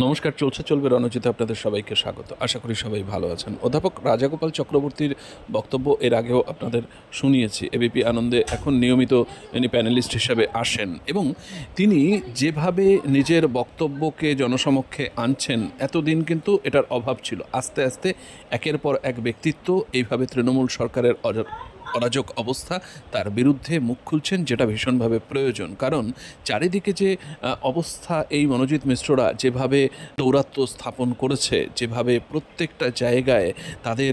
নমস্কার, চলছে চলবে রণজিতে আপনাদের সবাইকে স্বাগত। আশা করি সবাই ভালো আছেন। অধ্যাপক রাজাগোপাল চক্রবর্তীর বক্তব্য এর আগেও আপনাদের শুনিয়েছি। এবিপি আনন্দে এখন নিয়মিত ইনি প্যানেলিস্ট হিসাবে আসেন এবং তিনি যেভাবে নিজের বক্তব্যকে জনসমক্ষে আনছেন, এতদিন কিন্তু এটার অভাব ছিল। আস্তে আস্তে একের পর এক ব্যক্তিত্ব, এইভাবে তৃণমূল সরকারের অরাজক অবস্থা তার বিরুদ্ধে মুখ খুলছেন যেটা ভীষণভাবে প্রয়োজন। কারণ চারিদিকে যে অবস্থা এই মনোজিৎ মিশ্ররা যেভাবে দৌরাত্ম্য স্থাপন করেছে, যেভাবে প্রত্যেকটা জায়গায় তাদের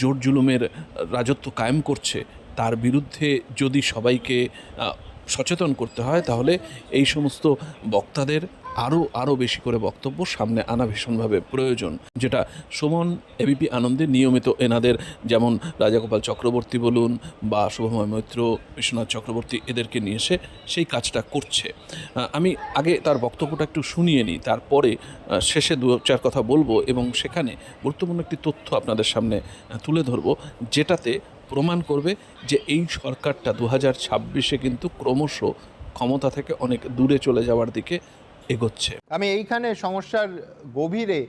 জোর জুলুমের রাজত্ব কায়েম করছে, তার বিরুদ্ধে যদি সবাইকে সচেতন করতে হয়, তাহলে এই সমস্ত বক্তাদের আরও আরও বেশি করে বক্তব্য সামনে আনা ভীষণভাবে প্রয়োজন, যেটা সুমন, এবিপি আনন্দে নিয়মিত এনাদের যেমন রাজাগোপাল চক্রবর্তী বলুন বা শুভময় মৈত্র, বিশ্বনাথ চক্রবর্তী এদেরকে নিয়ে এসে সেই কাজটা করছে। আমি আগে তার বক্তব্যটা একটু শুনিয়ে নিই, তারপরে শেষে দু চার কথা বলব এবং সেখানে গুরুত্বপূর্ণ একটি তথ্য আপনাদের সামনে তুলে ধরবো, যেটাতে প্রমাণ করবে যে এই সরকারটা দু হাজার ছাব্বিশে কিন্তু ক্রমশ ক্ষমতা থেকে অনেক দূরে চলে যাওয়ার দিকে এগোচ্ছে। আমি এইখানে সমস্যার গভীরে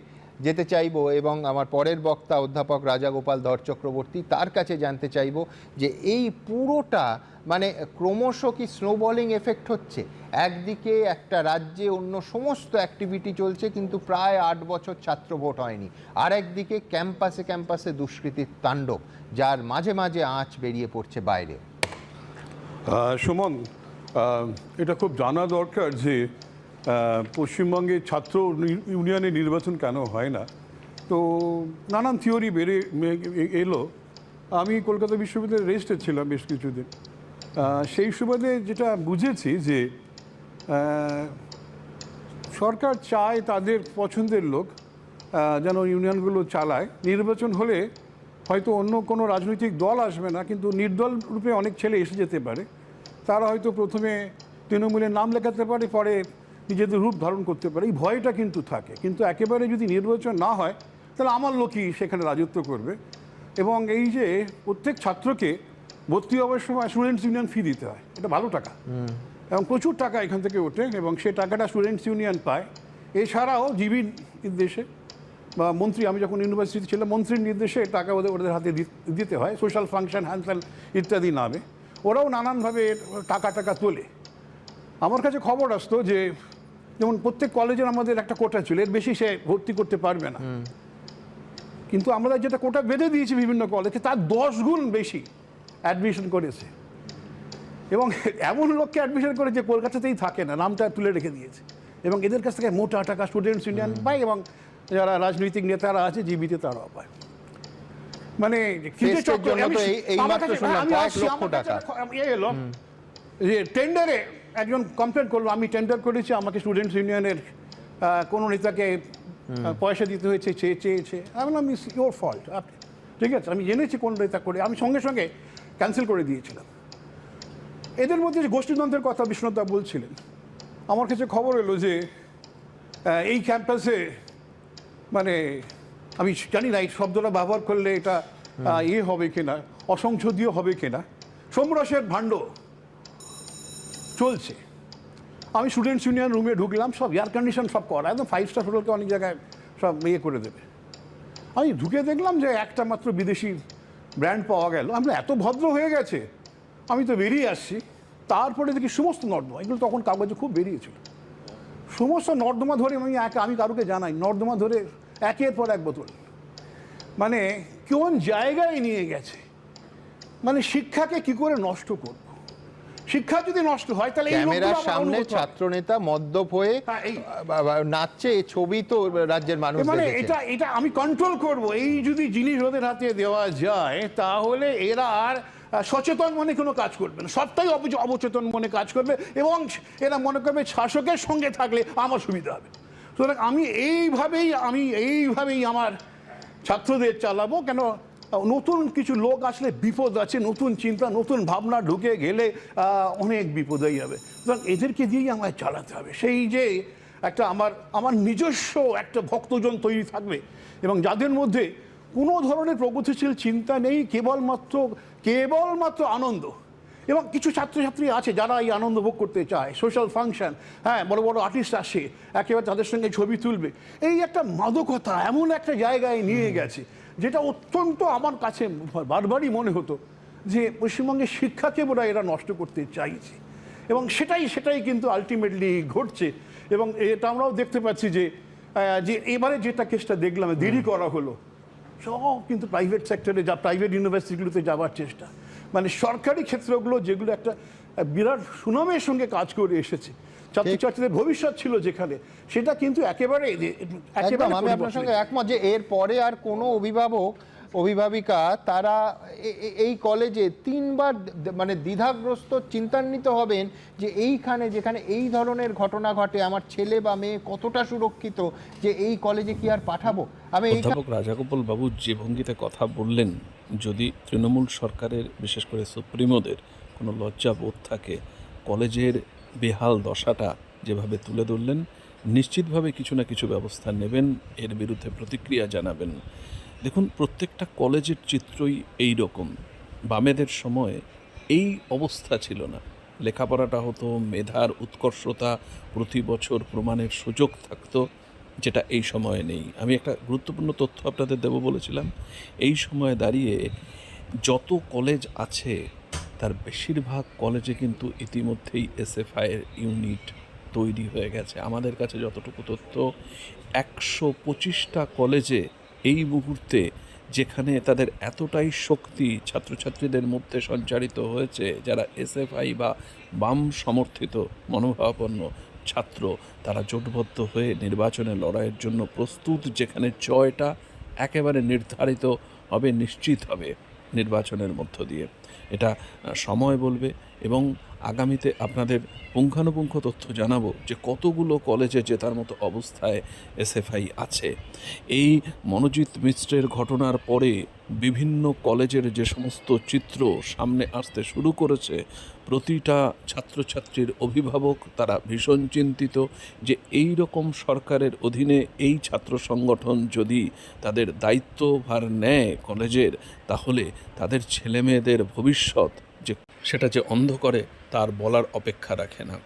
যেতে চাইব এবং আমার পরের বক্তা অধ্যাপক রাজাগোপাল ধর চক্রবর্তী তার কাছে জানতে চাইব যে এই পুরোটা মানে ক্রমশ কি স্নোবলিং এফেক্ট হচ্ছে? একদিকে একটা রাজ্যে অন্য সমস্ত অ্যাক্টিভিটি চলছে কিন্তু প্রায় আট বছর ছাত্র ভোট হয়নি। আর একদিকে ক্যাম্পাসে ক্যাম্পাসে দুষ্কৃতির তাণ্ডব যার মাঝে মাঝে আঁচ বেরিয়ে পড়ছে বাইরে। সুমন এটা খুব জানা দরকার যে পশ্চিমবঙ্গে ছাত্র নি- ইউনিয়নের নির্বাচন কেন হয় না? তো নানান থিওরি বেড়ে এলো। আমি কলকাতা বিশ্ববিদ্যালয়ে রেস্টে ছিলাম বেশ কিছুদিন। সেই সুবাদে যেটা বুঝেছি যে সরকার চায় তাদের পছন্দের লোক যেন ইউনিয়নগুলো চালায়। নির্বাচন হলে হয়তো অন্য কোনো রাজনৈতিক দল আসবে না, কিন্তু নির্দল রূপে অনেক ছেলে এসে যেতে পারে। তারা হয়তো প্রথমে তৃণমূলের নাম লেখাতে পারে, পরে নিজেদের রূপ ধারণ করতে পারে এই ভয়টা কিন্তু থাকে। কিন্তু একেবারে যদি নির্বাচন না হয় তাহলে আমার লোকই সেখানে রাজত্ব করবে। এবং এই যে প্রত্যেক ছাত্রকে ভর্তি হওয়ার সময় স্টুডেন্টস ইউনিয়ন ফি দিতে হয় এটা ভালো টাকা। এবং প্রচুর টাকা এখান থেকে ওঠে এবং সে টাকাটা স্টুডেন্টস ইউনিয়ন পায়। এছাড়াও জিবি নির্দেশে বা মন্ত্রী আমি যখন ইউনিভার্সিটি ছিলাম মন্ত্রীর নির্দেশে টাকা ওদের ওদের হাতে দিতে হয় সোশ্যাল ফাংশন হ্যান্ডসেল ইত্যাদি নামে। ওরাও নানানভাবে টাকা টাকা তোলে। আমার কাছে খবর আসতো যে যেমন প্রত্যেক কলেজের আমাদের একটা কোটা ছিল এর বেশি সে ভর্তি করতে পারবে না। কিন্তু আমরা যেটা কোটা বেঁধে দিয়েছি বিভিন্ন কলেজে তার দশ গুণ বেশি অ্যাডমিশন করেছে। এবং এমন লোককে অ্যাডমিশন করে যে কলকাতাতেই থাকে না নামটা তুলে রেখে দিয়েছে। এবং এদের কাছ থেকে মোটা টাকা স্টুডেন্টস ইউনিয়ন পায় এবং যারা রাজনৈতিক নেতারা আছে জীবিত তারাও পায়। মানে টেন্ডারে একজন কমপ্লেন করল আমি টেন্ডার করেছি আমাকে স্টুডেন্টস ইউনিয়নের কোনো নেতাকে পয়সা দিতে হয়েছে চেয়ে চেয়েছে। আমি বললাম ইস ইউর ফল্ট ঠিক আছে আমি জেনেছি কোন নেতা করে আমি সঙ্গে সঙ্গে ক্যান্সেল করে দিয়েছিলাম। এদের মধ্যে যে গোষ্ঠীতন্ত্রের কথা বিষ্ণুদা বলছিলেন আমার কাছে খবর এলো যে এই ক্যাম্পাসে মানে আমি জানি না এই শব্দটা ব্যবহার করলে এটা ইয়ে হবে কিনা অসংসদীয় হবে কিনা। সোমরসের ভাণ্ড চলছে। আমি স্টুডেন্টস ইউনিয়ন রুমে ঢুকলাম, সব এয়ার কন্ডিশন সব করা, একদম ফাইভ স্টার হোটেলকে অনেক জায়গায় সব ইয়ে করে দেবে। আমি ঢুকে দেখলাম যে একটা মাত্র বিদেশি ব্র্যান্ড পাওয়া গেল। আমরা এত ভদ্র হয়ে গেছে, আমি তো বেরিয়ে আসছি। তারপরে দেখি সমস্ত নর্দমা, এগুলো তখন কাগজে খুব বেরিয়েছিল। সমস্ত নর্দমা ধরে আমি এক, আমি কারুকে জানাই, নর্দমা ধরে একের পর এক বোতল। মানে কোন জায়গায় নিয়ে গেছে? মানে শিক্ষাকে কি করে নষ্ট করব? শিক্ষা যদি নষ্ট হয় তাহলে ক্যামেরার সামনে। ছাত্রনেতা মদ্যপ হয়ে নাচছে এই ছবি তো রাজ্যের মানুষ মানে এটা এটা আমি কন্ট্রোল করব। এই যদি জিনিস ওদের হাতে দেওয়া যায় তাহলে এরা আর সচেতন মনে কোনো কাজ করবে না। সবটাই অব- অবচেতন মনে কাজ করবে এবং এরা মনে করবে শাসকের সঙ্গে থাকলে আমার সুবিধা হবে। সুতরাং আমি এইভাবেই আমি এইভাবেই আমার ছাত্রদের চালাবো। কেন নতুন কিছু লোক আসলে বিপদ আছে, নতুন চিন্তা, নতুন ভাবনা ঢুকে গেলে অনেক বিপদ হয়ে যাবে সুতরাং এদেরকে দিয়েই আমায় চালাতে হবে। সেই যে একটা আমার আমার নিজস্ব একটা ভক্তজন তৈরি থাকবে এবং যাদের মধ্যে কোনো ধরনের প্রগতিশীল চিন্তা নেই, কেবলমাত্র কেবলমাত্র আনন্দ। এবং কিছু ছাত্রছাত্রী আছে যারা এই আনন্দ ভোগ করতে চায় সোশ্যাল ফাংশন হ্যাঁ বড় বড় আর্টিস্ট আসে, একেবারে তাদের সঙ্গে ছবি তুলবে। এই একটা মাদকতা এমন একটা জায়গায় নিয়ে গেছে যেটা অত্যন্ত আমার কাছে বারবারই মনে হতো যে পশ্চিমবঙ্গের শিক্ষাকে বোধ এরা নষ্ট করতে চাইছে। এবং সেটাই সেটাই কিন্তু আলটিমেটলি ঘটছে। এবং এটা আমরাও দেখতে পাচ্ছি যে যে এবারে যেটা কেসটা দেখলাম দেরি করা হলো। সব কিন্তু প্রাইভেট সেক্টরে যা প্রাইভেট ইউনিভার্সিটিগুলোতে যাওয়ার চেষ্টা। মানে সরকারি ক্ষেত্রগুলো যেগুলো একটা বিরাট সুনামের সঙ্গে কাজ করে এসেছে ছাত্রছাত্রীদের ভবিষ্যৎ ছিল যেখানে সেটা কিন্তু একেবারে একদম আমি আপনার সঙ্গে একমত যে এর পরে আর কোনো অভিভাবক অভিভাবিকা তারা এই কলেজে তিনবার মানে দ্বিধাগ্রস্ত চিন্তান্বিত হবেন যে এইখানে যেখানে এই ধরনের ঘটনা ঘটে আমার ছেলে বা মেয়ে কতটা সুরক্ষিত যে এই কলেজে কি আর পাঠাবো? আমি এই অধ্যাপক রাজাগোপাল বাবু যে ভঙ্গিতে কথা বললেন যদি তৃণমূল সরকারের বিশেষ করে সুপ্রিমোদের কোনো লজ্জা বোধ থাকে কলেজের বেহাল দশাটা যেভাবে তুলে ধরলেন, নিশ্চিতভাবে কিছু না কিছু ব্যবস্থা নেবেন, এর বিরুদ্ধে প্রতিক্রিয়া জানাবেন। দেখুন, প্রত্যেকটা কলেজের চিত্রই এই রকম বামেদের সময় এই অবস্থা ছিল না। লেখাপড়াটা হতো, মেধার উৎকর্ষতা, প্রতি বছর প্রমাণের সুযোগ থাকতো, যেটা এই সময়ে নেই। আমি একটা গুরুত্বপূর্ণ তথ্য আপনাদের দেব বলেছিলাম। এই সময়ে দাঁড়িয়ে যত কলেজ আছে তার বেশিরভাগ কলেজে কিন্তু ইতিমধ্যেই এসএফআইয়ের ইউনিট তৈরি হয়ে গেছে। আমাদের কাছে যতটুকু তথ্য, একশো পঁচিশটা কলেজে এই মুহূর্তে যেখানে তাদের এতটাই শক্তি ছাত্রছাত্রীদের মধ্যে সঞ্চারিত হয়েছে, যারা এসএফআই বা বাম সমর্থিত মনোভাবাপন্ন ছাত্র, তারা জোটবদ্ধ হয়ে নির্বাচনে লড়াইয়ের জন্য প্রস্তুত, যেখানে জয়টা একেবারে নির্ধারিত হবে, নিশ্চিত হবে নির্বাচনের মধ্য দিয়ে। এটা সময় বলবে এবং আগামীতে আপনাদের পুঙ্খানুপুঙ্খ তথ্য জানাব যে কতগুলো কলেজে জেতার মতো অবস্থায় এসএফআই আছে। এই মনোজিৎ মিশ্রের ঘটনার পরে বিভিন্ন কলেজের যে সমস্ত চিত্র সামনে আসতে শুরু করেছে, প্রতিটা ছাত্রছাত্রীর অভিভাবক তারা ভীষণ চিন্তিত যে এই রকম সরকারের অধীনে এই ছাত্র সংগঠন যদি তাদের দায়িত্বভার নেয় কলেজের, তাহলে তাদের ছেলেমেয়েদের ভবিষ্যৎ সেটা যে অন্ধ করে, তার বলার অপেক্ষা রাখে না।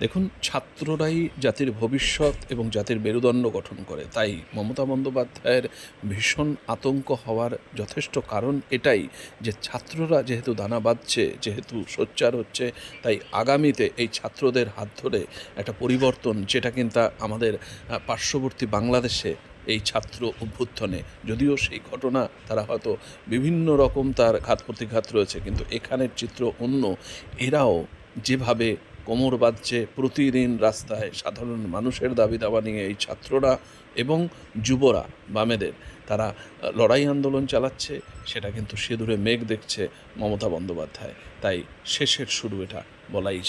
দেখুন, ছাত্ররাই জাতির ভবিষ্যৎ এবং জাতির মেরুদণ্ড গঠন করে। তাই মমতা বন্দ্যোপাধ্যায়ের ভীষণ আতঙ্ক হওয়ার যথেষ্ট কারণ এটাই যে ছাত্ররা যেহেতু দানা বাঁধছে, যেহেতু সোচ্চার হচ্ছে, তাই আগামীতে এই ছাত্রদের হাত ধরে একটা পরিবর্তন, যেটা কিন্তু আমাদের পার্শ্ববর্তী বাংলাদেশে এই ছাত্র অভ্যুত্থানে। যদিও সেই ঘটনা, তারা হয়তো বিভিন্ন রকম তার ঘাত প্রতিঘাত রয়েছে, কিন্তু এখানের চিত্র অন্য। এরাও যেভাবে কোমর বাঁধছে, প্রতিদিন রাস্তায় সাধারণ মানুষের দাবি দাবা নিয়ে এই ছাত্ররা এবং যুবরা, বামেদের, তারা লড়াই আন্দোলন চালাচ্ছে, সেটা কিন্তু সিঁদুরে মেঘ দেখছে মমতা বন্দ্যোপাধ্যায়। তাই শেষের শুরু এটা বলাই যায়।